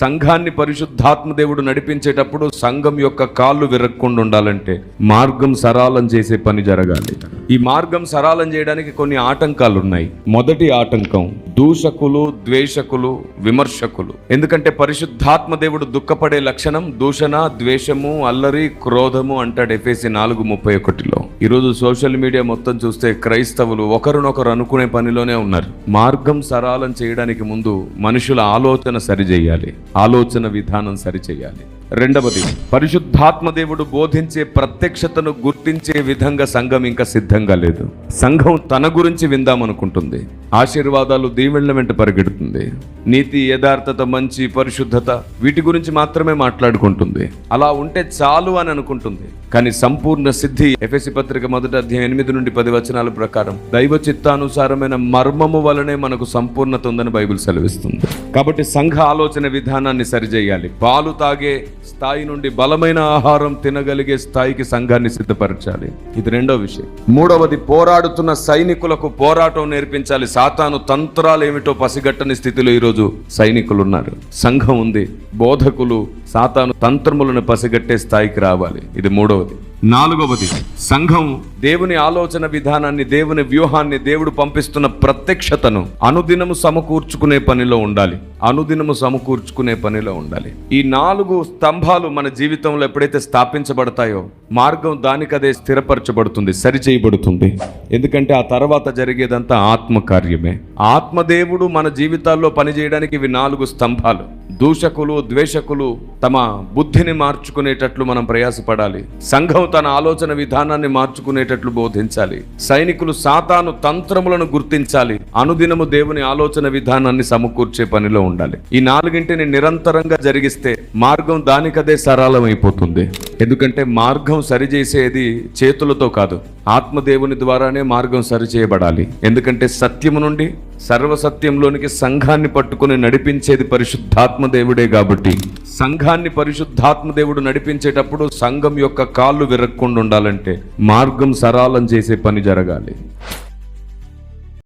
సంఘాన్ని పరిశుద్ధాత్మ దేవుడు నడిపించేటప్పుడు సంఘం యొక్క కాళ్ళు విరక్కుండా ఉండాలంటే మార్గం సరాలం చేసే పని జరగాలి. ఈ మార్గం సరాలం చేయడానికి కొన్ని ఆటంకాలు ఉన్నాయి. మొదటి ఆటంకం దూషకులు ద్వేషకులు విమర్శకులు. ఎందుకంటే పరిశుద్ధాత్మ దేవుడు దుఃఖపడే లక్షణం దూషణ ద్వేషము అల్లరి క్రోధము అంటాడు ఎఫేసి నాలుగు ముప్పై ఒకటిలో. ఈరోజు సోషల్ మీడియా మొత్తం చూస్తే క్రైస్తవులు ఒకరినొకరు అనుకునే పనిలోనే ఉన్నారు. మార్గం సరాలం చేయడానికి ముందు మనుషుల ఆలోచన సరిచేయాలి. ఆలోచన విధానం సరిచేయాలి. రెండవది పరిశుద్ధాత్మ దేవుడు బోధించే ప్రత్యక్షతను గుర్తించే విధంగా సంఘం ఇంకా సిద్ధంగా లేదు. సంఘం తన గురించి విందామనుకుంటుంది. ఆశీర్వాదాలు దీవెళ్ళ వెంట పరిగెడుతుంది. నీతి యథార్థత మంచి పరిశుద్ధత వీటి గురించి మాత్రమే మాట్లాడుకుంటుంది. అలా ఉంటే చాలు అని అనుకుంటుంది. కానీ సంపూర్ణ సిద్ధి ఎఫ్ఎసి పత్రిక మొదటి అధ్యాయం ఎనిమిది నుండి పది వచనాల ప్రకారం దైవ చిత్తానుసారమైన మర్మము వలనే మనకు సంపూర్ణత ఉందని బైబిల్ సెలవిస్తుంది. కాబట్టి సంఘ ఆలోచన విధానాన్ని సరిచేయాలి. పాలు తాగే స్థాయి నుండి బలమైన ఆహారం తినగలిగే స్థాయికి సంఘాన్ని సిద్ధపరచాలి. ఇది రెండో విషయం. మూడవది పోరాడుతున్న సైనికులకు పోరాటం నేర్పించాలి. సాతాను తంత్రాలు ఏమిటో పసిగట్టని స్థితిలో ఈరోజు సైనికులు ఉన్నారు సంఘం ఉంది బోధకులు సాతాను తంత్రములను పసిగట్టే స్థాయికి రావాలి. ఇది మూడవది. నాలుగవది సంఘం. దేవుని ఆలోచన విధానాన్ని దేవుని వ్యూహాన్ని దేవుడు పంపిస్తున్న ప్రత్యక్షతను అనుదినము సమకూర్చుకునే పనిలో ఉండాలి. అనుదినము సమకూర్చుకునే పనిలో ఉండాలి. ఈ నాలుగు స్తంభాలు మన జీవితంలో ఎప్పుడైతే స్థాపించబడతాయో మార్గం దానికదే స్థిరపరచబడుతుంది సరిచేయబడుతుంది. ఎందుకంటే ఆ తర్వాత జరిగేదంతా ఆత్మ కార్యమే ఆత్మదేవుడు మన జీవితాల్లో పనిచేయడానికి ఇవి నాలుగు స్తంభాలు. దూషకులు ద్వేషకులు తమ బుద్ధిని మార్చుకునేటట్లు మనం ప్రయాసపడాలి. సంఘం తన ఆలోచన విధానాన్ని మార్చుకునేటట్లు బోధించాలి. సైనికులు సాతాను తంత్రములను గుర్తించాలి. అనుదినము దేవుని ఆలోచన విధానాన్ని సమకూర్చే పనిలో ఉండాలి. ఈ నాలుగింటిని నిరంతరంగా జరిగిస్తే మార్గం దానికదే సరళమైపోతుంది. ఎందుకంటే మార్గం సరిచేసేది చేతులతో కాదు. ఆత్మదేవుని ద్వారానే మార్గం సరిచేయబడాలి. ఎందుకంటే సత్యము నుండి సర్వసత్యంలోనికి సంఘాన్ని పట్టుకుని నడిపించేది పరిశుద్ధాత్మ దేవుడే కాబట్టి. సంఘాన్ని పరిశుద్ధాత్మ దేవుడు నడిపించేటప్పుడు సంఘం యొక్క కాళ్ళు విరక్కుండా ఉండాలంటే మార్గం సరాలం చేసే పని జరగాలి.